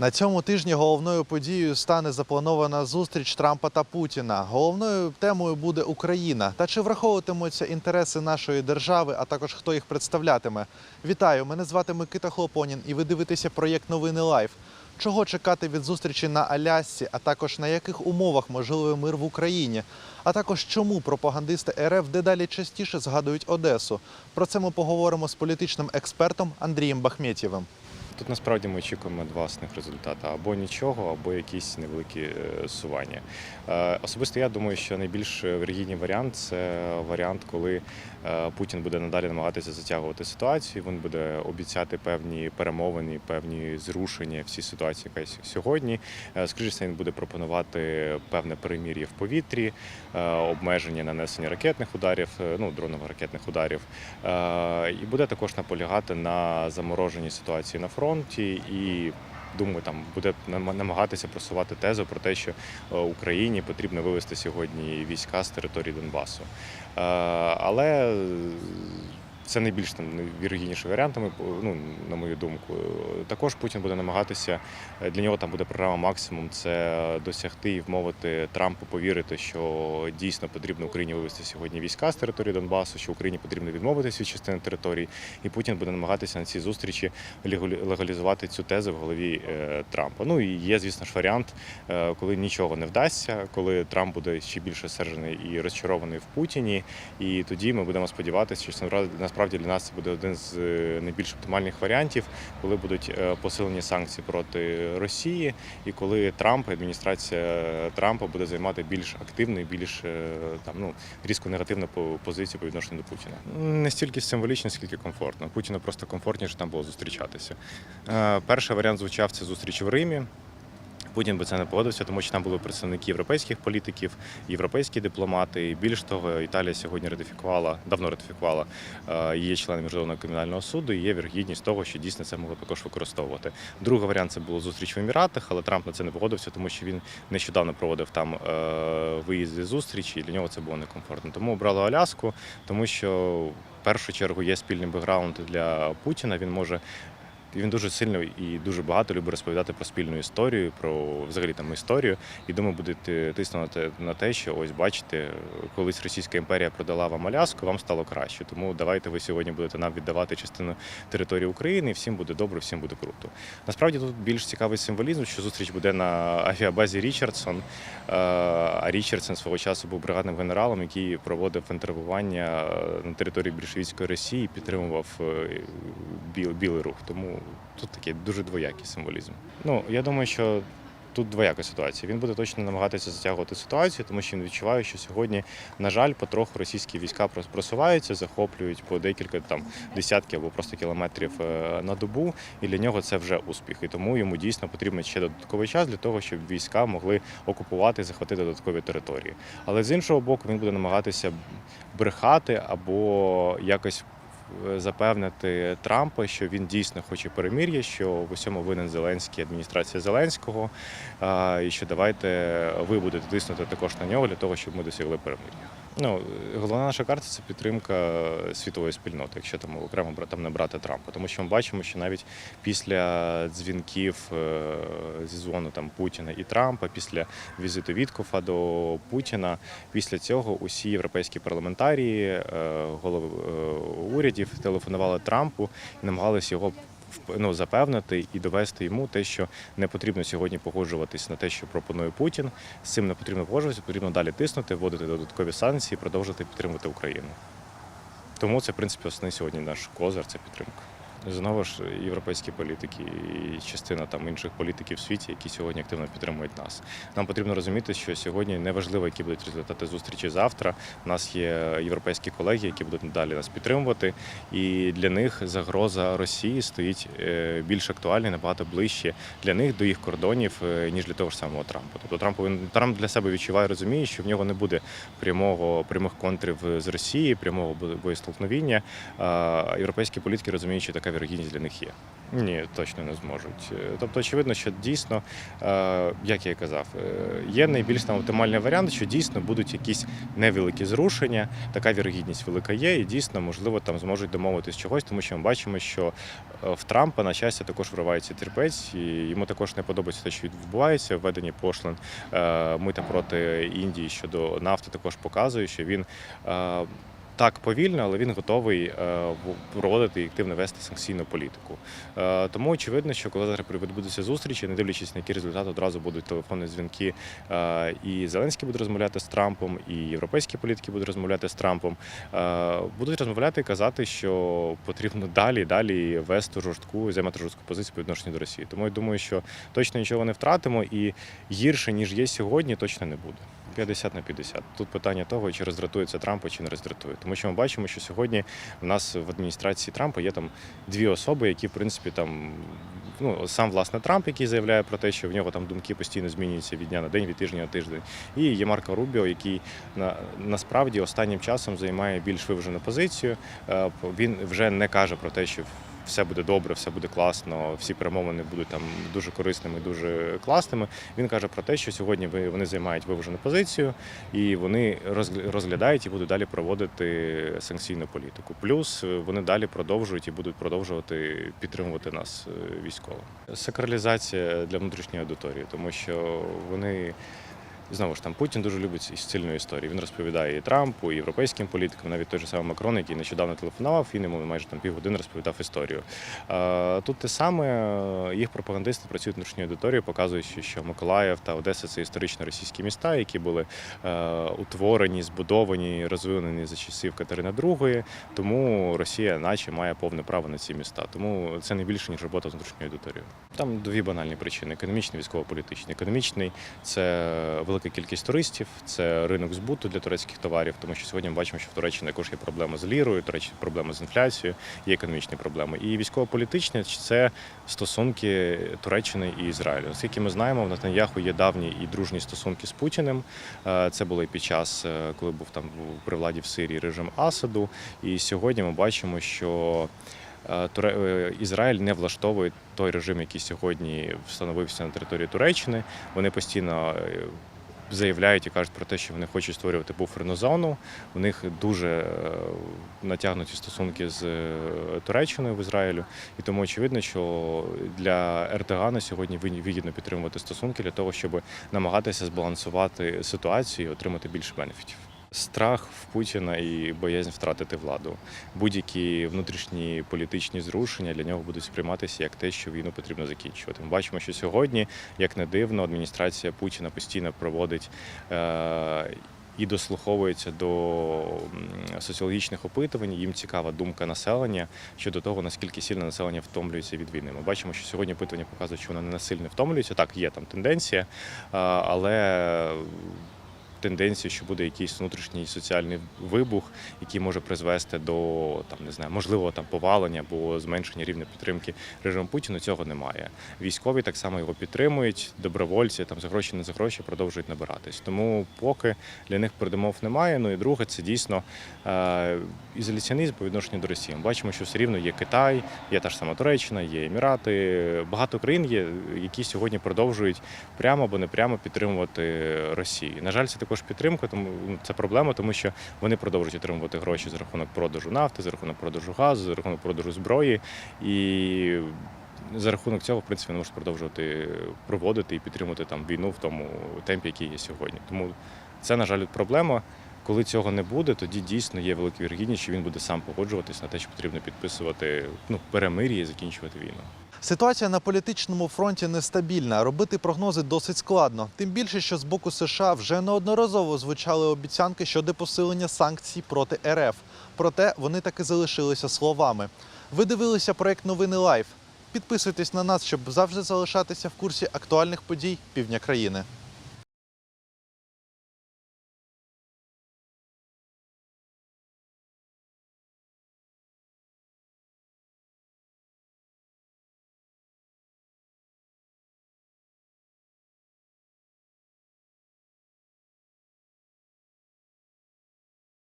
На цьому тижні головною подією стане запланована зустріч Трампа та Путіна. Головною темою буде Україна. Та чи враховуватимуться інтереси нашої держави, а також хто їх представлятиме? Вітаю! Мене звати Микита Хлопонін, і ви дивитеся проєкт Новини Лайф. Чого чекати від зустрічі на Алясці, а також на яких умовах можливий мир в Україні? А також чому пропагандисти РФ дедалі частіше згадують Одесу? Про це ми поговоримо з політичним експертом Андрієм Бахметєвим. Тут насправді ми очікуємо два основних результати: або нічого, або якісь невеликі е, сування. Е, Особисто я думаю, що найбільш вірогідний варіант це варіант, коли е, Путін буде надалі намагатися затягувати ситуацію. Він буде обіцяти певні перемовини, певні зрушення в цій ситуації, яка сьогодні. Скоріше він буде пропонувати певне перемір'я в повітрі, обмеження нанесення ракетних ударів, ну дроново-ракетних ударів, і буде також наполягати на замороженні ситуації на фронті і. Думаю, там буде нам- намагатися просувати тезу про те, що е, Україні потрібно вивести сьогодні війська з території Донбасу. Е, Але це найбільш там вірогідніший варіант, ми- ну, на мою думку. Також Путін буде намагатися, е, для нього там буде програма максимум це досягти і вмовити Трампу повірити, що дійсно потрібно Україні вивести сьогодні війська з території Донбасу, що Україні потрібно відмовитися від частини території, і Путін буде намагатися на цій зустрічі легалі- легалізувати цю тезу в голові е, Трампа. Ну і є, звісно ж, варіант, е, коли нічого не вдасться, коли Трамп буде ще більше сержений і розчарований в Путіні. І тоді ми будемо сподіватися, що насправді- насправді для нас це буде один з е, найбільш оптимальних варіантів, коли будуть е, посилені санкції проти Росії, і коли Трамп, адміністрація Трампа буде займати більш активну і більш е, там ну різко негативну по- позицію по відношенню до Путіна. Не стільки символічно, скільки комфортно. Путіну просто комфортніше там було зустрічатися. Перший варіант звучав це зустріч в Римі. Путін би це не погодився, тому що там були представники європейських політиків, європейські дипломати. І більш того, Італія сьогодні ратифікувала, давно ратифікувала е, є членом міжнародного кримінального суду. І є вірогідність того, що дійсно це могло також використовувати. Другий варіант це було зустріч в Еміратах, але Трамп на це не погодився, тому що він нещодавно проводив там е, виїзди зустрічі, і для нього це було некомфортно. Тому обрали Аляску, тому що в першу чергу є спільний бекграунд для Путіна. Він може він дуже сильно і дуже багато любить розповідати про спільну історію, про взагалі там історію. І думаю, будете тиснути на те, що ось бачите, колись Російська імперія продала вам Аляску, вам стало краще. Тому давайте ви сьогодні будете нам віддавати частину території України, і всім буде добре, всім буде круто. Насправді тут більш цікавий символізм, що зустріч буде на авіабазі Річардсон. Е, А Річардсон свого часу був бригадним генералом, який проводив інтервування на території більшовицької Росії, і підтримував е, білий рух. Тому тут такий дуже двоякий символізм. Ну я думаю, що. Тут двояка ситуація. Він буде точно намагатися затягувати ситуацію, тому що він відчуває, що сьогодні, на жаль, потроху російські війська просуваються, захоплюють по декілька там десятків або просто кілометрів е, на добу, і для нього це вже успіх. І тому йому дійсно потрібен ще додатковий час для того, щоб війська могли окупувати, захватити додаткові території. Але з іншого боку, він буде намагатися брехати або якось запевнити Трампа, що він дійсно хоче перемир'я, що в усьому винен Зеленський, адміністрація Зеленського, і що давайте ви будете тиснути також на нього для того, щоб ми досягли перемир'я. Ну, головна наша карта це підтримка світової спільноти, якщо там окремо там не брати Трампа. Тому що ми бачимо, що навіть після дзвінків е, зі дзвону там Путіна і Трампа, після візиту Віткофа до Путіна, після цього усі європейські парламентарії, е, голови е, урядів телефонували Трампу і намагалися його ну, запевнити і довести йому те, що не потрібно сьогодні погоджуватись на те, що пропонує Путін. З цим не потрібно погоджуватися, потрібно далі тиснути, вводити додаткові санкції, продовжити підтримувати Україну. Тому це, в принципі, основний сьогодні наш козир це підтримка. Знову ж європейські політики і частина там інших політиків в світі, які сьогодні активно підтримують нас. Нам потрібно розуміти, що сьогодні неважливо, які будуть результати зустрічі завтра. У нас є європейські колеги, які будуть далі нас підтримувати, і для них загроза Росії стоїть е, більш актуальна, набагато ближче для них до їх кордонів, е, ніж для того ж самого Трампа. Тобто Трамп Трамп для себе відчуває, розуміє, що в нього не буде прямого прямих контрів з Росії, прямого боєстолкновіння. Європейські політики розуміють, що така вірогідність для них є. Ні, точно не зможуть. Е, Тобто, очевидно, що дійсно, е, як я і казав, е, є найбільш там оптимальний варіант, що дійсно будуть якісь невеликі зрушення. Така вірогідність велика є, і дійсно, можливо, там зможуть домовитись чогось, тому що ми бачимо, що в Трампа на щастя також вривається терпець, і йому також не подобається те, що відбувається. Введення пошлин мита проти Індії щодо нафти також показує, що він. Так, повільно, але він готовий е, проводити і активно вести санкційну політику. Е, Тому очевидно, що коли зараз відбудуться зустрічі, не дивлячись на які результати, одразу будуть телефонні дзвінки. е, І Зеленський буде розмовляти з Трампом, і європейські політики будуть розмовляти з Трампом. Будуть розмовляти і казати, що потрібно далі, далі вести жорстку, займати жорстку позицію по відношенню до Росії. Тому я думаю, що точно нічого не втратимо, і гірше ніж є сьогодні, точно не буде. 50 на 50. Тут питання того, чи роздратується Трампа, чи не роздратує. Тому що ми бачимо, що сьогодні в нас в адміністрації Трампа є там дві особи, які, в принципі, там ну сам власне Трамп, який заявляє про те, що в нього там думки постійно змінюються від дня на день, від тижня на тиждень. І є Марко Рубіо, який на насправді останнім часом займає більш виважену позицію. Е, Він вже не каже про те, що все буде добре, все буде класно, всі перемовини будуть там дуже корисними, дуже класними. Він каже про те, що сьогодні вони займають виважену позицію і вони розгля- розглядають і будуть далі проводити санкційну політику. Плюс е, вони далі продовжують і будуть продовжувати підтримувати нас е, військово. Сакралізація для внутрішньої аудиторії, тому що вони. Знову ж там Путін дуже любить із сильної історії. Він розповідає і Трампу, і європейським політикам, навіть той же самий Макрон, який нещодавно телефонував, він йому майже там півгодини розповідав історію. Тут те саме е, їх пропагандисти працюють внутрішньою аудиторією, показуючи, що Миколаїв та Одеса це історично російські міста, які були е, утворені, збудовані, розвинені за часів Катерини II. Тому Росія, наче, має повне право на ці міста. Тому це не більше ніж робота з внутрішньою аудиторією. Там дві банальні причини: економічний, військово-політичний. Економічний це велика кількість туристів, це ринок збуту для турецьких товарів, тому що сьогодні ми бачимо, що в Туреччині також є проблеми з лірою, Туреччина проблеми з інфляцією, є економічні проблеми. І військово-політичні це стосунки Туреччини і Ізраїлю. Оскільки ми знаємо, в Натаньяху є давні і дружні стосунки з Путіним. Е, Це було і під час, е, коли був там при владі в Сирії режим Асаду. І сьогодні ми бачимо, що е, Ізраїль не влаштовує той режим, який сьогодні встановився на території Туреччини. Вони постійно заявляють і кажуть про те, що вони хочуть створювати буферну зону. У них дуже е, натягнуті стосунки з е, Туреччиною в Ізраїлю. І тому очевидно, що для Ердогана сьогодні вигідно- вигідно підтримувати стосунки для того, щоб намагатися збалансувати ситуацію і отримати більше бенефітів. Страх в Путіна і боязнь втратити владу. Будь-які внутрішні політичні зрушення для нього будуть сприйматися як те, що війну потрібно закінчувати. Ми бачимо, що сьогодні, як не дивно, адміністрація Путіна постійно проводить. Е- і дослуховується до соціологічних опитувань. Їм цікава думка населення щодо того, наскільки сильно населення втомлюється від війни. Ми бачимо, що сьогодні опитування показують, що воно не насильно втомлюється. Так, є там тенденція, але тенденцію, що буде якийсь внутрішній соціальний вибух, який може призвести до там не знаю, можливо там повалення або зменшення рівня підтримки режиму Путіна. Цього немає. Військові так само його підтримують, добровольці там за гроші, не за гроші продовжують набиратись. Тому поки для них передумов немає. Ну і друге, це дійсно е, ізоляціонізм по відношенню до Росії. Ми бачимо, що все рівно є Китай, є та ж сама Туреччина, є Емірати. Багато країн є, які сьогодні продовжують прямо або непрямо підтримувати Росію. На жаль, це також підтримка, тому ну, це проблема, тому що вони продовжують отримувати гроші за рахунок продажу нафти, за рахунок продажу газу, за рахунок продажу зброї і. За рахунок цього, в принципі, не можуть продовжувати проводити і підтримувати там війну в тому темпі, який є сьогодні. Тому це, на жаль, проблема. Коли цього не буде, тоді дійсно є велика вірогідність, що він буде сам погоджуватись на те, що потрібно підписувати ну, перемир'я і закінчувати війну. Ситуація на політичному фронті нестабільна. Робити прогнози досить складно. Тим більше, що з боку США вже неодноразово звучали обіцянки щодо посилення санкцій проти РФ. Проте вони таки залишилися словами. Ви дивилися проект Новини Лайф. Підписуйтесь на нас, щоб завжди залишатися в курсі актуальних подій півдня країни.